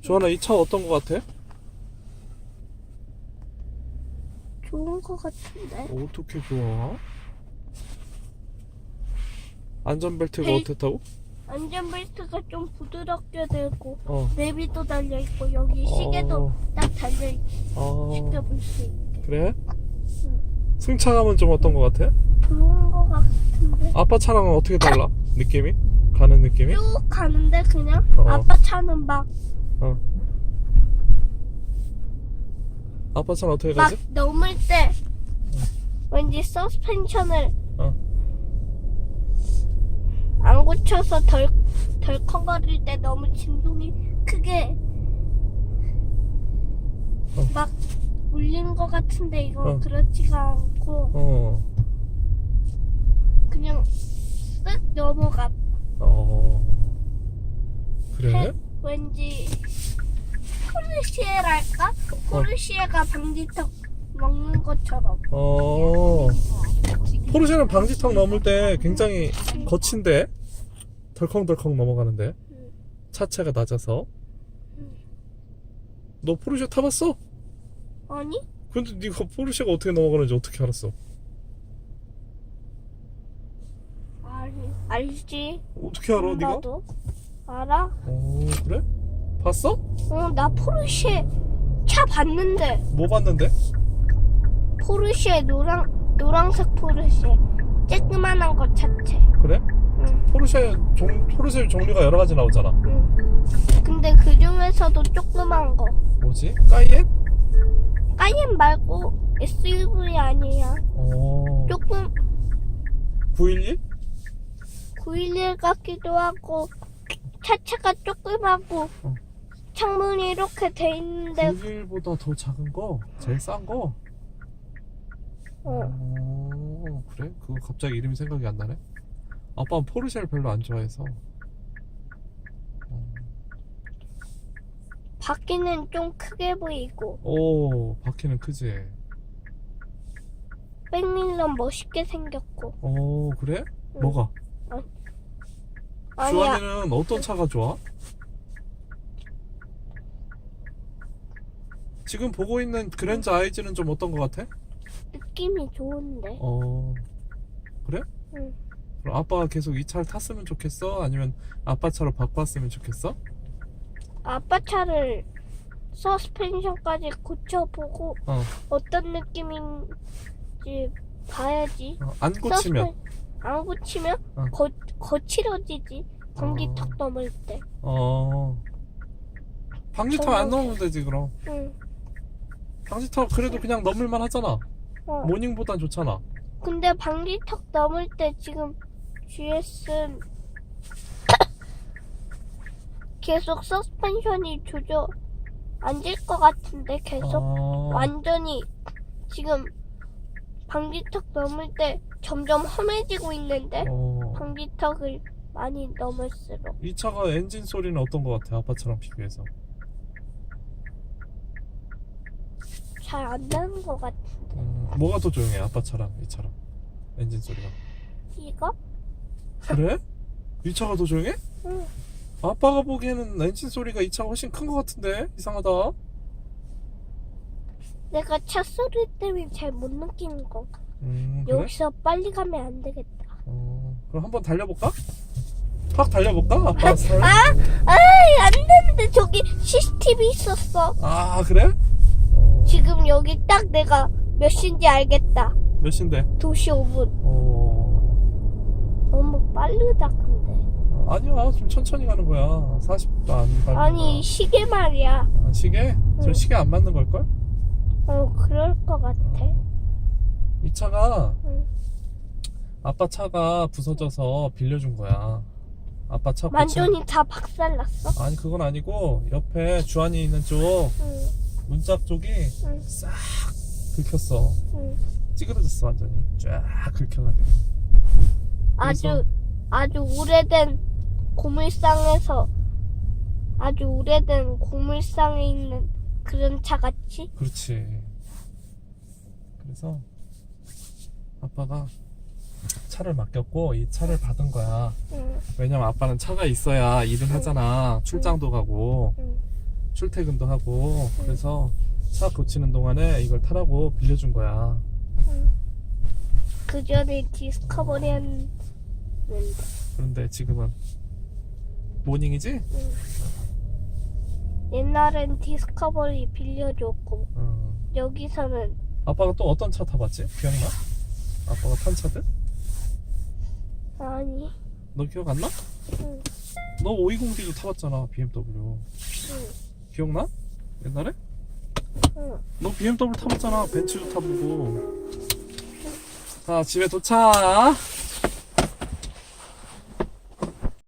조하나 이 차 어떤 거 같아? 좋은 거 같은데. 어떻게 좋아? 안전벨트가 벨- 어떻다고? 안전벨트가 좀 부드럽게 되고 어. 내비도 달려 있고 여기 시계도 어. 딱 달려 있고 어. 쉽게 볼수 있게. 그래? 승차감은 좀 어떤 거 같아? 좋은 거 같은데. 아빠 차랑은 어떻게 달라? 느낌이? 가는 느낌이? 쭉 가는데 그냥 어. 아빠 차는 막 막 아빠 차는 어떻게 가지? 넘을 때 왠지 서스펜션을 어. 안 고쳐서 덜 덜컹거릴 때 너무 진동이 크게 어. 막 울리는 것 같은데 이건 어. 그렇지가 않고 어. 그냥 쓱 넘어가 어. 그래? 해- 왠지 포르쉐랄까? 포르쉐가 방지턱 먹는 것처럼 어. 포르쉐는 방지턱 넘을 때 굉장히 거친데 덜컹덜컹 넘어가는데 음. 차체가 낮아서 음. 너 포르쉐 타봤어? 아니? 근데 네가 포르쉐가 어떻게 넘어가는지 어떻게 알았어? 아니 알지 어떻게 알아 네가? 나도 알아? 어 그래? 봤어? 어, 나 포르쉐 차 봤는데 뭐 봤는데? 포르쉐 노랑 노랑색 포르쉐 쬐끄만한 거 차체. 그래? 응, 포르쉐 종 포르쉐 종류가 여러 가지 나오잖아. 응. 근데 그 중에서도 조그만 거. 뭐지? 까이엔? 까옌 말고 SUV 아니야. 어. 조금 911? 911 같기도 하고 차체가 조그맣고 어. 창문이 이렇게 돼 있는데 911보다 더 작은 거? 제일 싼 거? 어, 어, 그래? 그거 갑자기 이름이 생각이 안 나네. 아빠는 포르쉐를 별로 안 좋아해서. 어. 바퀴는 좀 크게 보이고 오, 바퀴는 크지. 백밀런 멋있게 생겼고 어, 그래? 응. 뭐가? 아니야 주한이는 어떤 차가 좋아? 지금 보고 있는 그랜저 아이즈는 좀 어떤 거 같아? 느낌이 좋은데 어, 그래? 응. 그럼 아빠가 계속 이 차를 탔으면 좋겠어? 아니면 아빠 차로 바꿨으면 좋겠어? 아빠 차를 서스펜션까지 고쳐보고 어, 어떤 느낌인지 봐야지. 어, 안 고치면. 서스펜- 안 고치면 어. 거, 거칠어지지. 공기 어. 턱 넘을 때. 어. 방지턱 안 넣으면 되지 그럼. 응. 방지턱 그래도 그냥 넘을만 하잖아. 어. 모닝보단 좋잖아. 근데 방지턱 넘을 때 지금 GS는 계속 서스펜션이 조져 앉을 것 같은데 계속 어, 완전히 지금 방지턱 넘을 때 점점 험해지고 있는데 어. 방지턱을 많이 넘을수록 이 차가 엔진 소리는 어떤 거 같아? 아빠 차랑 비교해서. 잘 안 나는 것 같은데 음, 뭐가 더 조용해? 아빠 차랑 이 차랑 엔진 소리가. 이거? 그래? 이 차가 더 조용해? 응. 아빠가 보기에는 엔진 소리가 이 차가 훨씬 큰 것 같은데 이상하다. 내가 차 소리 때문에 잘 못 느끼는 거 음, 그래? 여기서 빨리 가면 안 되겠다 어, 그럼 한번 달려볼까? 확 달려볼까? 아빠 살. 아! 아이 안 되는데 저기 CCTV 있었어 아 그래? 어, 지금 여기 딱 내가 몇 시인지 알겠다 몇 시인데? 2시 5분 어, 너무 빠르다 근데 아니야 좀 천천히 가는 거야 40도 안 밟는 아니. 시계 말이야 아, 시계? 저 응. 시계 안 맞는 걸걸? 어 그럴 것 같아 이 차가 응. 아빠 차가 부서져서 빌려준 거야. 아빠 차 고치 완전히 다 박살났어? 아니 그건 아니고 옆에 주안이 있는 쪽 응, 문짝 쪽이 응, 싹 긁혔어. 응. 찌그러졌어 완전히. 쫙 긁혀가지고. 아주 아주 오래된 고물상에서 아주 오래된 고물상에 있는 그런 차 같이? 그렇지. 그래서 아빠가 차를 맡겼고 이 차를 받은 거야 응, 왜냐면 아빠는 차가 있어야 일을 하잖아 출장도 가고 응. 출퇴근도 하고 그래서 차 고치는 동안에 이걸 타라고 빌려준 거야. 응. 그 전에 디스커버리 했는데. 그런데 지금은 모닝이지? 옛날엔 디스커버리 빌려줬고, 어. 여기서는 아빠가 또 어떤 차 타봤지? 기억나? 아빠가 탄 차들? 아니. 너 기억 안 나? 응. 너 520D도 타봤잖아 BMW. 응. 기억나? 옛날에? 응. 너 BMW 타봤잖아. 벤츠도 타보고. 자 집에 도착.